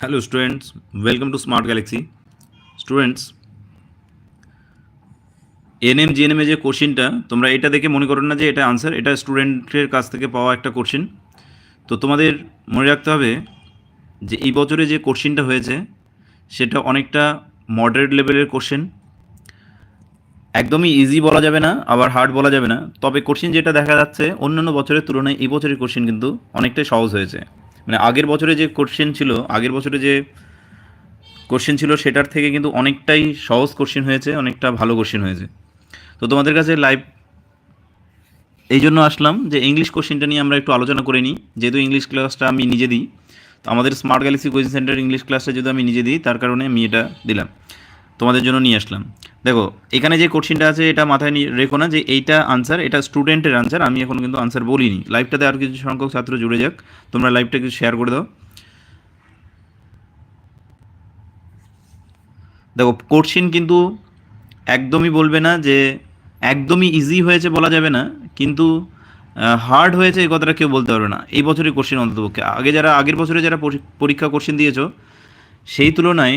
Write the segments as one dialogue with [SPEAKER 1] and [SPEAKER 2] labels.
[SPEAKER 1] Hello students welcome to smart galaxy students NM জিএনএমে যে কোশ্চিনটা তোমরা এটা দেখে মনে করো না যে এটা আনসার এটা স্টুডেন্টের কাছ থেকে পাওয়া একটা কোশ্চিন তো তোমাদের মনে রাখতে হবে যে এই বছরে যে কোশ্চিনটা হয়েছে, সেটা অনেকটা মডারেট লেভেলের কোশ্চেন একদমই ইজি বলা যাবে না, আবার হার্ড বলা যাবে না। তবে কোশ্চিন যেটা দেখা যাচ্ছে, অন্যান্য বছরের তুলনায় এই বছরের কোশ্চিন কিন্তু অনেকটাই সহজ হয়েছে। মানে আগের বছরে যে কোশ্চেন ছিল, আগের বছরে যে কোশ্চেন ছিল সেটার থেকে কিন্তু অনেকটাই সহজ কোশ্চেন হয়েছে, অনেকটা ভালো কোশ্চেন হয়েছে। তো তোমাদের কাছে লাইভ এই জন্য আসলাম যে ইংলিশ কোশ্চেনটা নিয়ে আমরা একটু আলোচনা করে নিই। যেহেতু ইংলিশ ক্লাসটা আমি নিজে দিই, তো আমাদের smart galaxy coaching centre English ক্লাসটা যদি আমি নিজে দিই, তার কারণে আমি এটা দিলাম। তোমাদের জন্য নিয়ে আসলাম। দেখো, এখানে যে কোশ্চিনটা আছে, এটা মাথায় নিয়ে রেখো না যে এইটা আনসার এটা স্টুডেন্টের আনসার আমি এখন কিন্তু আনসার বলিনি। লাইভটাতে আর কিছু সংখ্যক ছাত্র জুড়ে যাক, তোমরা লাইভটা কিছু শেয়ার করে দাও। দেখো কোশ্চিন কিন্তু একদমই বলবে না যে একদমই ইজি হয়েছে বলা যাবে না, কিন্তু হার্ড হয়েছে এই কথাটা কেউ বলতে পারবে না। এই বছরের কোশ্চেন অন্ততপক্ষে। আগে যারা, আগের বছরে যারা পরীক্ষা কোশ্চিন দিয়েছ, সেই তুলনায়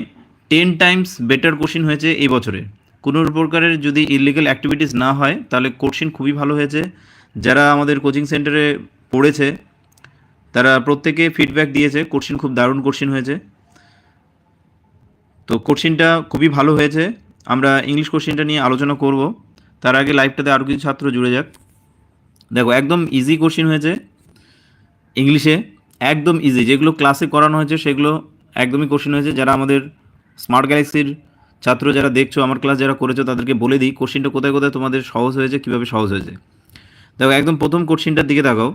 [SPEAKER 1] টেন টাইমস বেটার কোশ্চিন হয়েছে এই বছরে। কোনো প্রকারের যদি ইলিগাল অ্যাক্টিভিটিস না হয়, তাহলে কোশ্চিন খুবই ভালো হয়েছে। যারা আমাদের কোচিং সেন্টারে পড়েছে, তারা প্রত্যেকে ফিডব্যাক দিয়েছে কোশ্চিন খুব দারুণ কোশ্চিন হয়েছে। তো কোশ্চিনটা খুবই ভালো হয়েছে। আমরা ইংলিশ কোশ্চিনটা নিয়ে আলোচনা করব। তার আগে লাইভটাতে আরও কিছু ছাত্র জুড়ে যাক। দেখো, একদম ইজি কোশ্চিন হয়েছে ইংলিশে একদম ইজি যেগুলো ক্লাসে করানো হয়েছে, সেগুলো একদমই কোশ্চিন হয়েছে। যারা আমাদের স্মার্ট গ্যালাক্সির ছাত্র যারা দেখছ, আমার ক্লাস যারা করেছ, তাদেরকে বলে দিই কোশ্চিনটা কোথায় কোথায় তোমাদের সহজ হয়েছে, কীভাবে সহজ হয়েছে? দেখো, একদম প্রথম কোশ্চিনটার দিকে তাকাও।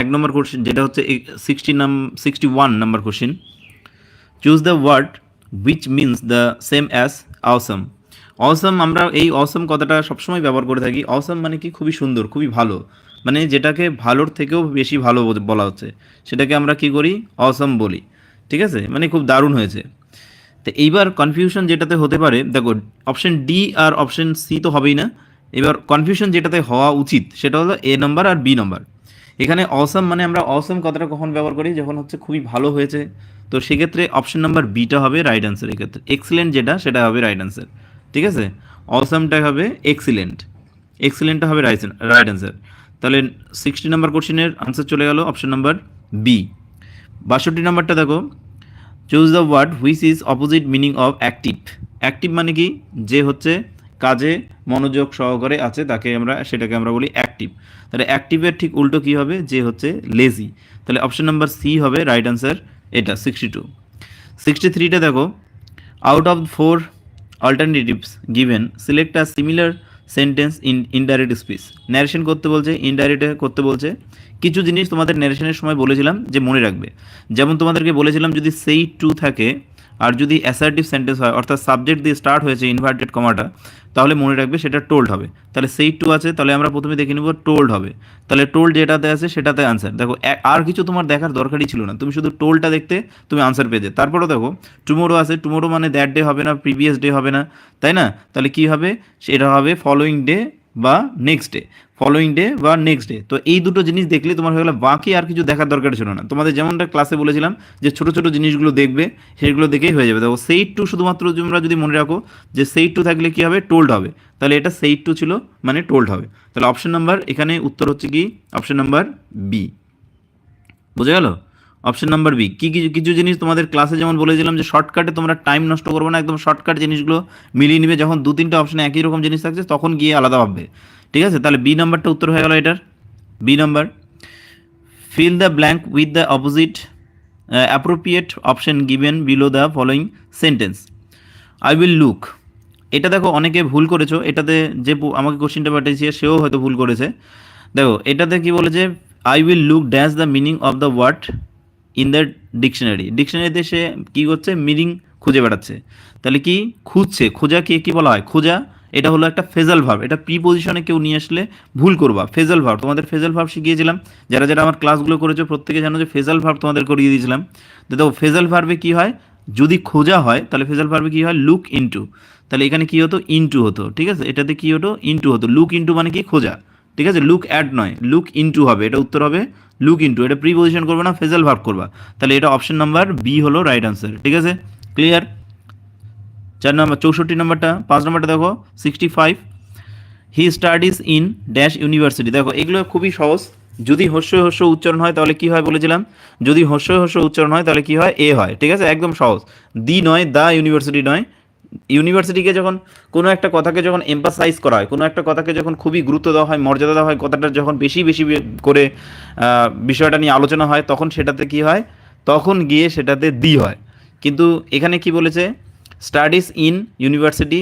[SPEAKER 1] এক নম্বর কোশ্চিন যেটা হচ্ছে সিক্সটি নাম sixty one number question choose the word which means the same as awesome awesome আমরা এই অসম কথাটা সবসময় ব্যবহার করে থাকি। অসম মানে কি? খুবই সুন্দর, খুবই ভালো। মানে যেটাকে ভালোর থেকেও বেশি ভালো বলা হচ্ছে। সেটাকে আমরা কি করি? অসম বলি। ঠিক আছে? মানে খুব দারুণ হয়েছে। তো এইবার কনফিউশন যেটাতে হতে পারে, দেখো অপশন ডি আর অপশন সি তো হবেই না। এবার কনফিউশন যেটাতে হওয়া উচিত, সেটা হলো এ নম্বর আর বি নম্বর এখানে অসম মানে আমরা অসম কথাটা কখন ব্যবহার করি? যখন হচ্ছে খুবই ভালো হয়েছে। তো সেক্ষেত্রে অপশন নাম্বার বিটা হবে রাইট অ্যান্সার এক্ষেত্রে এক্সিলেন্ট যেটা, সেটা হবে রাইট অ্যান্সার ঠিক আছে? অসমটা হবে এক্সিলেন্ট এক্সিলেন্টটা হবে রাইট রাইট অ্যান্সার তাহলে সিক্সটি নাম্বার কোশ্চেনের আনসার চলে গেল অপশন নাম্বার বি বাষট্টি নাম্বারটা দেখো choose the word which is opposite meaning of active active মানে কি? যে হচ্ছে কাজে মনোযোগ সহকারে আছে, তাকে আমরা, সেটাকে আমরা বলি অ্যাক্টিভ তাহলে অ্যাক্টিভের ঠিক উল্টো কী হবে? যে হচ্ছে লেজি তাহলে অপশন নাম্বার সি হবে রাইট অ্যান্সার এটা সিক্সটি টু সিক্সটি থ্রিটা দেখো out of four alternatives given select a similar sentence in indirect speech narration করতে বলছে ইনডাইরেক্টে করতে বলছে। কিছু জিনিস তোমাদের ন্যারেশনের সময় বলেছিলাম যে মনে রাখবে। যেমন তোমাদেরকে বলেছিলাম যদি সেই টু থাকে আর যদি অ্যাসার্টিভ সেন্টেন্স হয়, অর্থাৎ সাবজেক্ট দিয়ে স্টার্ট হয়েছে ইনভার্টেড কমাটা তাহলে মনে রাখবে সেটা টোল্ড হবে। তাহলে সেই টু আছে, তাহলে আমরা প্রথমে দেখে নেব টোল্ড হবে। তাহলে টোল্ড যেটাতে আছে সেটাতে আনসার দেখো আর কিছু তোমার দেখার দরকারই ছিল না। তুমি শুধু টোলটা দেখতে তুমি আনসার পেয়ে যেতে। তারপরে দেখো টুমোরো আছে টুমোরো মানে দ্যাট ডে হবে না প্রিভিয়াস ডে হবে না, তাই না? তাহলে কি হবে? সেটা হবে ফলোয়িং ডে বা নেক্সট ডে ফলোয়িং ডে বা নেক্সট ডে তো এই দুটো জিনিস দেখলে তোমার হয়ে গেল, বাকি আর কিছু দেখার দরকার ছিল না। তোমাদের যেমনটা ক্লাসে বলেছিলাম যে ছোট ছোট জিনিসগুলো দেখবে, সেগুলো দেখেই হয়ে যাবে। দেখো, সেই টু শুধুমাত্র তোমরা যদি মনে রাখো যে সেই টু থাকলে কি হবে? টোল্ড হবে। তাহলে এটা সেই টু ছিল মানে টোল্ড হবে। তাহলে অপশন নাম্বার এখানে উত্তর হচ্ছে কি? অপশন নাম্বার বি বুঝে গেল? অপশন নাম্বার বি কি কিছু কিছু জিনিস তোমাদের ক্লাসে যেমন বলেছিলাম যে শর্টকাটে তোমরা টাইম নষ্ট করবে না, একদম শর্টকাট জিনিসগুলো মিলিয়ে নিবে। যখন দু তিনটা অপশনে একই রকম জিনিস থাকছে, তখন গিয়ে আলাদা ভাববে। ঠিক আছে? তাহলে বি নাম্বারটা উত্তর হয়ে গেল এটার। B number fill the blank with the opposite appropriate option given below the following sentence I will look এটা দেখো, অনেকে ভুল করেছ। এটাতে যে আমাকে কোশ্চেনটা পাঠিয়েছে, সেও হয়তো ভুল করেছে। দেখো, এটাতে কি বলেছে I will look dash the meaning of the word in the dictionary ডিকশনারিতে সে কী করছে? মিনিং খুঁজে বেড়াচ্ছে। তাহলে কি? খুঁজছে। খোঁজা কে, কী বলা হয়? খোঁজা, এটা হলো একটা ফেজাল ভাব এটা প্রি পজিশনে কেউ নিয়ে আসলে ভুল করবা। ফেজাল ভাব তোমাদের ফেজাল ভাব শিখিয়েছিলাম। যারা যারা আমার ক্লাসগুলো করেছ, প্রত্যেকে জানো যে ফেজাল ভাব তোমাদের করিয়ে দিয়েছিলাম। তো দেখো, ফেজাল ভার্বে কী হয়? যদি খোঁজা হয়, তাহলে ফেজাল ভার্বে কী হয়? লুক ইনটু তাহলে এখানে কী হতো? ইনটু হতো। ঠিক আছে? এটাতে কী হতো? ইনটু হতো। লুক ইনটু মানে কি? খোঁজা। ঠিক আছে? লুক অ্যাড নয়। লুক ইনটু হবে। এটা উত্তর হবে লুক ইনটু এটা প্রিপোজিশন করবে না ফেজাল ভার্ব করবা। তাহলে এটা অপশন নাম্বার বি হলো রাইট আনসার ঠিক আছে? ক্লিয়ার চার নম্বর চৌষট্টি নম্বরটা পাঁচ নম্বরটা দেখো sixty five he studies in dash university দেখো, এগুলো খুবই সহজ। যদি হস্য হস্য উচ্চারণ হয়, তাহলে কি হয় বলেছিলাম? যদি হস্য হস্য উচ্চারণ হয়, তাহলে কি হয়? এ হয়, ঠিক আছে? একদম সহজ। দি নয় দা ইউনিভার্সিটি নয় ইউনিভার্সিটিকে যখন কোনো একটা কথাকে যখন এম্পাসাইজ করা হয়, কোনো একটা কথাকে যখন খুবই গুরুত্ব দেওয়া হয়, মর্যাদা দেওয়া হয় কথাটা যখন বেশি বেশি করে বিষয়টা নিয়ে আলোচনা হয়, তখন সেটাতে কি হয়? তখন গিয়ে সেটাতে দি হয়। কিন্তু এখানে কি বলেছে? Studies in university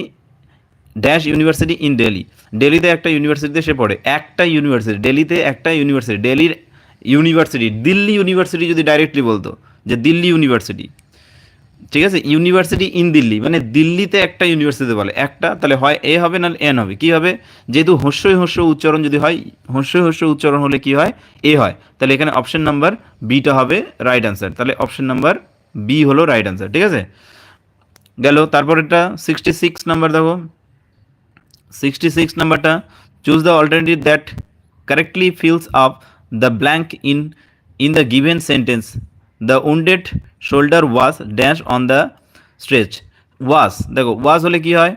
[SPEAKER 1] dash university in Delhi ডেলিতে একটা ইউনিভার্সিটিতে সে পড়ে, একটা ইউনিভার্সিটি ডেলিতে একটা ইউনিভার্সিটি ডেলির ইউনিভার্সিটি দিল্লি ইউনিভার্সিটি যদি ডাইরেক্টলি বলতো, যে দিল্লি ইউনিভার্সিটি ঠিক আছে? ইউনিভার্সিটি ইন দিল্লি মানে দিল্লিতে একটা ইউনিভার্সিটি বলে। একটা, তাহলে হয় এ হবে না এন হবে। কি হবে? যেহেতু হস্যই হস্য উচ্চারণ যদি হয়, হস্যই হস্য উচ্চারণ হলে কি হয়? এ হয়। তাহলে এখানে অপশন নাম্বার বিটা হবে রাইট আনসার তাহলে অপশন নাম্বার বি হলো রাইট আনসার ঠিক আছে? গেল তারপর এটা সিক্সটি সিক্স নাম্বার দেখো। সিক্সটি সিক্স নাম্বারটা choose the alternative that correctly fills up the blank in in the given sentence the wounded shoulder was dash on the stretch was দেখো was হলে কি হয়?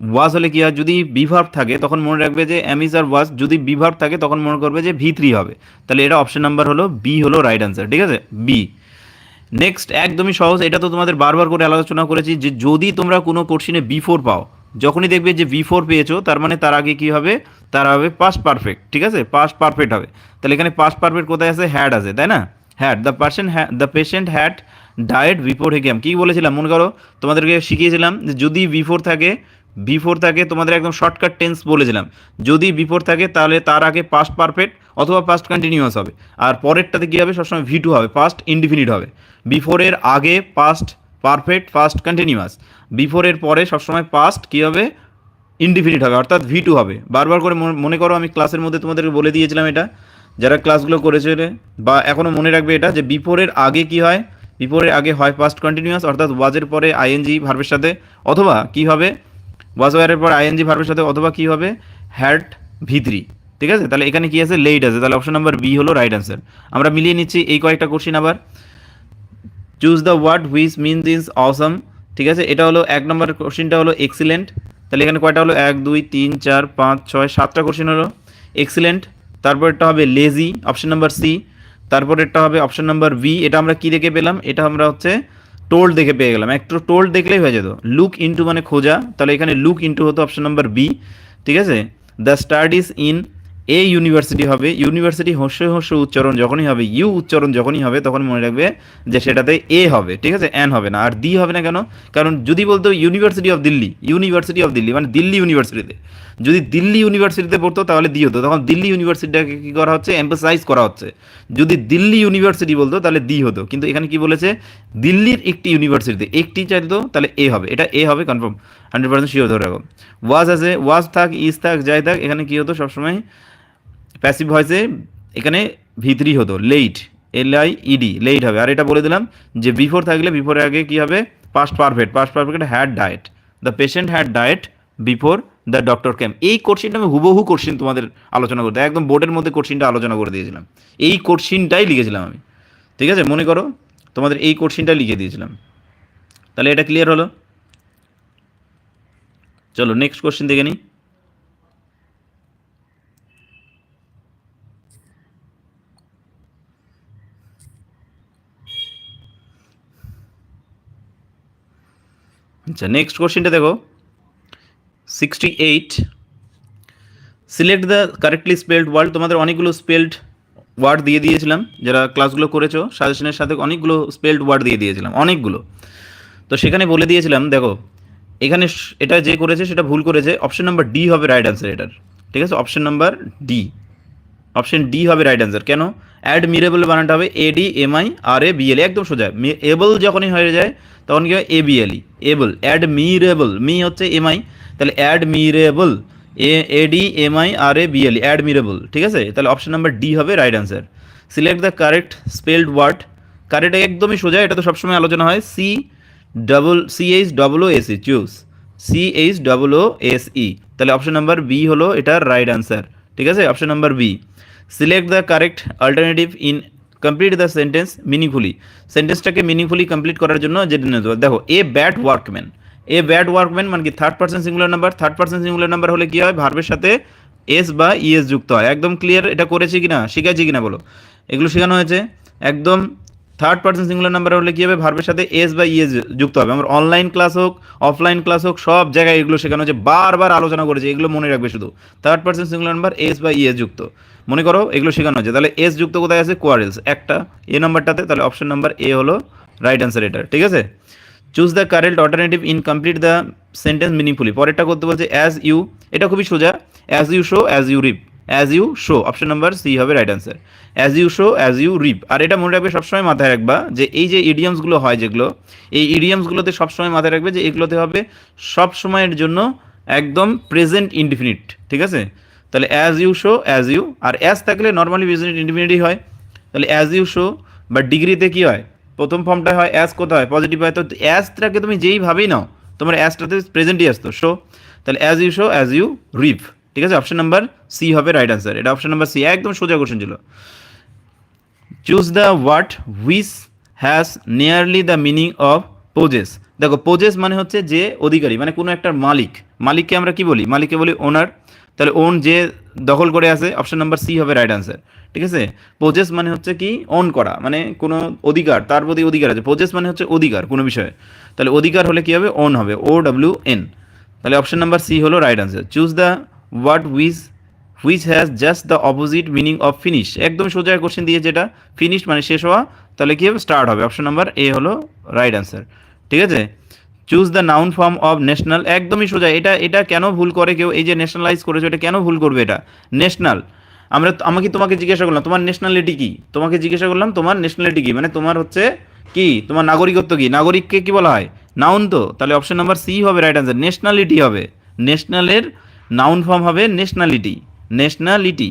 [SPEAKER 1] ওয়াজ হলে কি হয়? যদি বিভার্ব থাকে, তখন মনে রাখবে যে অ্যামিজ আর ওয়াজ যদি বিভার্ব থাকে, তখন মনে করবে যে ভি থ্রি হবে। তাহলে এটা অপশন নাম্বার হলো বি হলো রাইট আনসার ঠিক আছে? বি নেক্সট একদমই সহজ, এটা তো তোমাদের বারবার করে আলোচনা করেছি যে যদি তোমরা কোনো কোশ্চিনে বি ফোর পাও, যখনই দেখবে যে বি ফোর পেয়েছ, তার মানে তার আগে কি হবে? তার হবে পাস্ট পারফেক্ট ঠিক আছে? পাস্ট পারফেক্ট হবে। তাহলে এখানে পাস্ট পারফেক্ট কোথায় আছে? হ্যাড আছে, তাই না? Had the person the patient had died before he came কী বলেছিলাম, মনে করো? তোমাদেরকে শিখিয়েছিলাম যে যদি বিফোর থাকে বিফোর থাকে, তোমাদের একদম শর্টকাট টেন্স বলেছিলাম। যদি বিফোর থাকে, তাহলে তার আগে পাস্ট পারফেক্ট অথবা পাস্ট কন্টিনিউয়াস হবে। আর পরেরটাতে কী হবে? সবসময় ভি টু হবে পাস্ট ইনডিফিনিট হবে। বিফোরের আগে পাস্ট পারফেক্ট পাস্ট কন্টিনিউয়াস বিফোরের পরে সবসময় পাস্ট কী হবে? ইনডিফিনিট হবে, অর্থাৎ ভি টু হবে। বারবার করে মনে করো আমি ক্লাসের মধ্যে তোমাদেরকে বলে দিয়েছিলাম এটা। যারা ক্লাসগুলো করেছিলে বা এখনও মনে রাখবে এটা যে বিফোরের আগে কি হয়? বিফোরের আগে হয় পাস্ট কন্টিনিউয়াস অর্থাৎ ওয়াজের পরে আইএনজি ভার্বের সাথে, অথবা কি হবে? ওয়াজ ওয়ারের পর আইএনজি ভার্বের সাথে, অথবা কি হবে? হ্যাট ভি থ্রি ঠিক আছে? তাহলে এখানে কি আছে? লেট আছে। তাহলে অপশন নাম্বার বি হলো রাইট আনসার আমরা মিলিয়ে নিচ্ছি এই কয়েকটা কোশ্চিন আবার। Choose the word which means is অসম ঠিক আছে? এটা হলো এক নম্বর কোশ্চিনটা হলো এক্সিলেন্ট তাহলে এখানে কয়টা হলো? এক, দুই, তিন, চার, পাঁচ, ছয়, সাতটা কোশ্চিন হলো। এক্সিলেন্ট তারপরেরটা হবে লেজি অপশন নাম্বার সি তারপরেরটা হবে অপশন নাম্বার বি এটা আমরা কি দেখে পেলাম? এটা আমরা হচ্ছে টোল্ড দেখে পেয়ে গেলাম। একটু টোল্ড দেখলেই হয়ে যেত। লুক ইন্টু মানে খোঁজা। তাহলে এখানে লুক ইন্টু হতো অপশন নাম্বার বি ঠিক আছে? The studies in a university হবে ইউনিভার্সিটি হস্য হস্য উচ্চারণ যখনই হবে ইউ উচ্চারণ যখনই হবে তখন মনে রাখবে যে সেটাতে এ হবে, ঠিক আছে? অ্যান হবে না, আর দি হবে না কেন? কারণ যদি বলতো university of Delhi university of Delhi মানে দিল্লি ইউনিভার্সিটিতে যদি দিল্লি ইউনিভার্সিটিতে পড়তো, তাহলে দি হতো। তখন দিল্লি ইউনিভার্সিটিটাকে কী করা হচ্ছে? এম্পাসাইজ করা হচ্ছে। যদি দিল্লি ইউনিভার্সিটি বলতো, তাহলে দি হতো। কিন্তু এখানে কি বলেছে? দিল্লির একটি ইউনিভার্সিটিতে একটি চাইতো, তাহলে এ হবে। এটা এ হবে কনফার্ম হান্ড্রেড পার্সেন্ট শিওর ধরে রাখো। ওয়াজ আছে ওয়াজ থাক ইজ থাক, যাই থাক, এখানে কী হতো সবসময়? প্যাসিভ ভয়েসে এখানে ভিতরি হতো late L I ED late হবে। আর এটা বলে দিলাম যে বিফোর থাকলে বিফোরের আগে কি হবে? Past perfect past perfect had died the patient had died before the doctor came এই কোশ্চিনটা আমি হুবহু কোশ্চিন তোমাদের আলোচনা করতে, একদম বোর্ডের মধ্যে কোশ্চিনটা আলোচনা করে দিয়েছিলাম। এই কোশ্চিনটাই লিখেছিলাম আমি। ঠিক আছে? মনে করো তোমাদের এই কোশ্চিনটা লিখে দিয়েছিলাম। তাহলে এটা ক্লিয়ার হলো? চলো নেক্সট কোশ্চিন দেখে নিই। আচ্ছা নেক্সট কোশ্চেনটা দেখো। Sixty eight select the correctly spelled word তোমাদের অনেকগুলো স্পেলড ওয়ার্ড দিয়ে দিয়েছিলাম, যারা ক্লাসগুলো করেছ সাজেশনের সাথে অনেকগুলো স্পেলড ওয়ার্ড দিয়ে দিয়েছিলাম, অনেকগুলো। তো সেখানে বলে দিয়েছিলাম, দেখো, এখানে এটা যে করেছে সেটা ভুল করেছে অপশন নাম্বার ডি হবে রাইট অ্যান্সার এটার, ঠিক আছে? Option number D option D হবে রাইট অ্যান্সার কেন? অ্যাড মিরেবল বানানটা D M I R A BL এ বিএল একদম সোজা। এবল যখনই হয়ে যায়, তখন কি হয়? A BLE able admirable মি হচ্ছে এম আই তাহলে admirable A A D M I R A BLE admirable ঠিক আছে? তাহলে অপশন নাম্বার ডি হবে right answer select the correct spelled word correct একদমই সোজা। এটা তো সবসময় আলোচনা হয়। C double C H double O S choose C H double O S E তাহলে অপশন নাম্বার বি হলো এটার রাইট অ্যান্সার ঠিক আছে? Option number B select the correct alternative in complete the sentence meaningfully সেন্টেন্সটাকে meaningfully complete করার জন্য যেটা। দেখো a bad workman a bad workman মানে কি? Third person singular number third person singular number হলে কি হয়? ভার্বের সাথে এস বা ইএস যুক্ত হয়। একদম ক্লিয়ার এটা করেছি কিনা? শিখেছি কিনা বলো? এগুলো শেখানো হয়েছে। একদম থার্ড পার্সন সিঙ্গুলার নাম্বার হলে কী হবে? ভার্বের সাথে এস বা ইএস যুক্ত হবে। আমার অনলাইন ক্লাস হোক অফলাইন ক্লাস হোক, সব জায়গায় এগুলো শেখানো হচ্ছে। বারবার আলোচনা করেছে, এগুলো মনে রাখবে শুধু। Third person singular number S বা ইএস যুক্ত। মনে করো এগুলো শেখানো হচ্ছে। তাহলে এস যুক্ত কোথায় আছে? কোয়ারেলস একটা এ নাম্বারটাতে তাহলে অপশন নাম্বার এ হলো রাইট অ্যান্সার এটা ঠিক আছে? Choose the current alternative in complete the sentence meaningfully পরেরটা করতে বলছে অ্যাজ ইউ এটা খুবই সোজা। As you show as you reap as you show option number C হবে right answer as you show as you reap আর এটা মনে রাখবে, সবসময় মাথায় রাখবা যে এই যে ইডিয়ামসগুলো হয় যেগুলো, এই ইডিয়ামসগুলোতে সবসময় মাথায় রাখবে যে এগুলোতে হবে সব সময়ের জন্য একদম প্রেজেন্ট ইনডিফিনিট ঠিক আছে? তাহলে as you show as you R as থাকলে নর্মালি প্রেজেন্ট ইনডিফিনিটই হয়। তাহলে অ্যাজ ইউ শো বা ডিগ্রিতে কী হয়? প্রথম ফর্মটা হয় অ্যাজ কোথায়? হয় পজিটিভ হয়। তো অ্যাজটাকে তুমি যেইভাবেই নাও, তোমার অ্যাজটাতে প্রেজেন্টই আসতো। শো তাহলে as you show as you reap ঠিক আছে? অপশন নাম্বার সি হবে রাইট আনসার এটা অপশন নাম্বার সি একদম সোজা কোশ্চেন ছিল। Choose the word which has nearly the meaning of possess দেখো পোজেস মানে হচ্ছে যে অধিকারী মানে কোনো একটা মালিক। মালিককে আমরা কি বলি? মালিককে বলি ওনার তাহলে ওন যে দখল করে আছে অপশন নাম্বার সি হবে রাইট আনসার ঠিক আছে? পোজেস মানে হচ্ছে কি? অন করা মানে কোনো অধিকার, তার প্রতি অধিকার আছে। পোজেস মানে হচ্ছে অধিকার কোনো বিষয়ে। তাহলে অধিকার হলে কি হবে? অন হবে ও ডাব্লিউ এন তাহলে অপশন নাম্বার সি হলো right answer choose the word which which has just the opposite meaning of finish একদম সোজা কোশ্চেন দিয়ে যেটা ফিনিশ মানে শেষ হওয়া, তাহলে কী হবে? স্টার্ট হবে। অপশন নাম্বার এ হলো রাইট অ্যান্সার ঠিক আছে? Choose the noun form of national একদমই সোজা। এটা এটা কেন ভুল করে কেউ? এই যে ন্যাশনালাইজ করেছ, এটা কেন ভুল করবে এটা? ন্যাশনাল আমরা আমাকে তোমাকে জিজ্ঞাসা করলাম, তোমার ন্যাশনালিটি কি? তোমাকে জিজ্ঞাসা করলাম, তোমার ন্যাশনালিটি কি? মানে তোমার হচ্ছে কি? তোমার নাগরিকত্ব কি? নাগরিককে কি বলা হয়? নাউন তো। তাহলে অপশন নাম্বার সি হবে রাইট অ্যান্সার ন্যাশনালিটি হবে। ন্যাশনালের নাউন ফর্ম হবে ন্যাশনালিটি ন্যাশনালিটি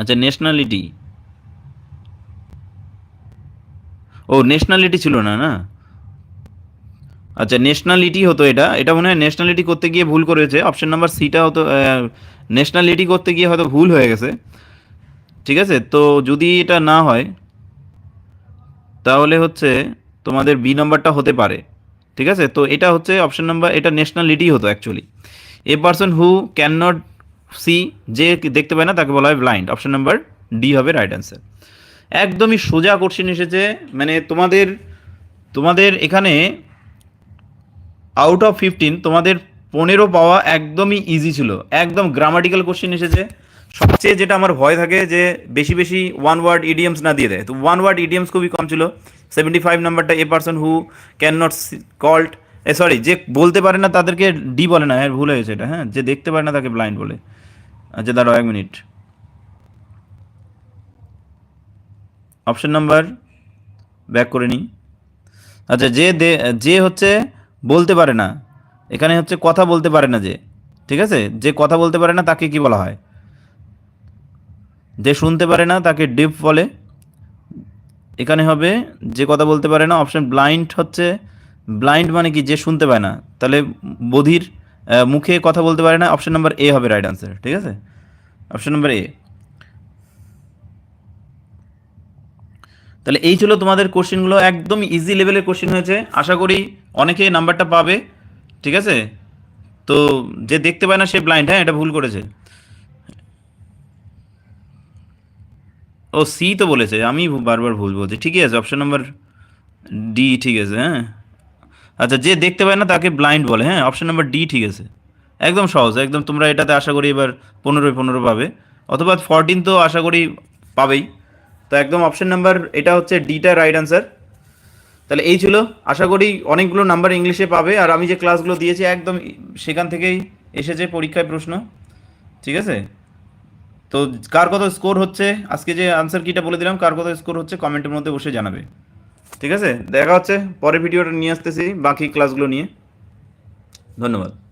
[SPEAKER 1] আচ্ছা ন্যাশনালিটি ও ন্যাশনালিটি ছিল না না? আচ্ছা ন্যাশনালিটি হতো এটা। এটা মনে হয় ন্যাশনালিটি করতে গিয়ে ভুল করেছে। অপশন নাম্বার সিটা হতো ন্যাশনালিটি করতে গিয়ে হয়তো ভুল হয়ে গেছে। ঠিক আছে? তো যদি এটা না হয়, তাহলে হচ্ছে তোমাদের বি নাম্বারটা হতে পারে। ঠিক আছে? তো এটা হচ্ছে অপশন নাম্বার এটা ন্যাশনালিটি হতো actually a person who can not see যে দেখতে পায় না, তাকে বলা হয় ব্লাইন্ড অপশন নাম্বার ডি হবে রাইট অ্যান্সার একদমই সোজা কোশ্চেন এসেছে মানে তোমাদের তোমাদের এখানে আউট অফ ফিফটিন তোমাদের পনেরো পাওয়া একদমই ইজি ছিল। একদম গ্রামাটিক্যাল কোশ্চেন এসেছে। সবচেয়ে যেটা আমার ভয় থাকে যে বেশি বেশি ওয়ান ওয়ার্ড ইডিয়ামস না দিয়ে দেয়। তো ওয়ান ওয়ার্ড ইডিয়ামস খুবই কম ছিল। সেভেন্টি ফাইভ নাম্বারটা a person who can not called a sorry যে বলতে পারে না তাদেরকে ডি বলে না হ্যাঁ ভুল হয়েছে এটা হ্যাঁ? যে দেখতে পারে না তাকে ব্লাইন্ড বলে। আচ্ছা দাঁড়াও এক মিনিট অপশন নাম্বার ব্যাক করে নিই। আচ্ছা যে যে হচ্ছে বলতে পারে না, এখানে হচ্ছে কথা বলতে পারে না যে, ঠিক আছে? যে কথা বলতে পারে না তাকে কি বলা হয়? যে শুনতে পারে না তাকে ডিপ বলে এখানে হবে যে কথা বলতে পারে না অপশন ব্লাইন্ড হচ্ছে। ব্লাইন্ড মানে কি? যে শুনতে পায় না। তাহলে বধির মুখে কথা বলতে পারে না। অপশন নাম্বার এ হবে রাইট আনসার ঠিক আছে? অপশন নাম্বার এ তাহলে এই ছিল তোমাদের কোশ্চেনগুলো একদম ইজি লেভেলের কোশ্চেন হয়েছে। আশা করি অনেকে নাম্বারটা পাবে, ঠিক আছে? তো যে দেখতে পায় না, সে ব্লাইন্ড হ্যাঁ এটা ভুল করেছে। ও সি তো বলেছে, আমি বারবার ভুল বলছি। ঠিকই আছে অপশন নাম্বার ডি ঠিক আছে হ্যাঁ। আচ্ছা যে দেখতে পায় না তাকে ব্লাইন্ড বলে হ্যাঁ অপশন নাম্বার ডি ঠিক আছে। একদম সহজ, একদম তোমরা এটাতে আশা করি এবার পনেরোই পনেরো পাবে। অথবা ফরটিন তো আশা করি পাবেই। তো একদম অপশন নাম্বার এটা হচ্ছে ডিটা রাইট আনসার তাহলে এই ছিল, আশা করি অনেকগুলো নাম্বার ইংলিশে পাবে। আর আমি যে ক্লাসগুলো দিয়েছি, একদম সেখান থেকেই এসেছে পরীক্ষায় প্রশ্ন। ঠিক আছে? তো কার কত স্কোর হচ্ছে? আজকে যে আনসার কিটা বলে দিলাম, কার কত স্কোর হচ্ছে কমেন্টের মধ্যে বসে জানাবে। ঠিক আছে? দেখা হচ্ছে পরে ভিডিওটা নিয়ে আসতেছি, বাকি ক্লাসগুলো নিয়ে। ধন্যবাদ।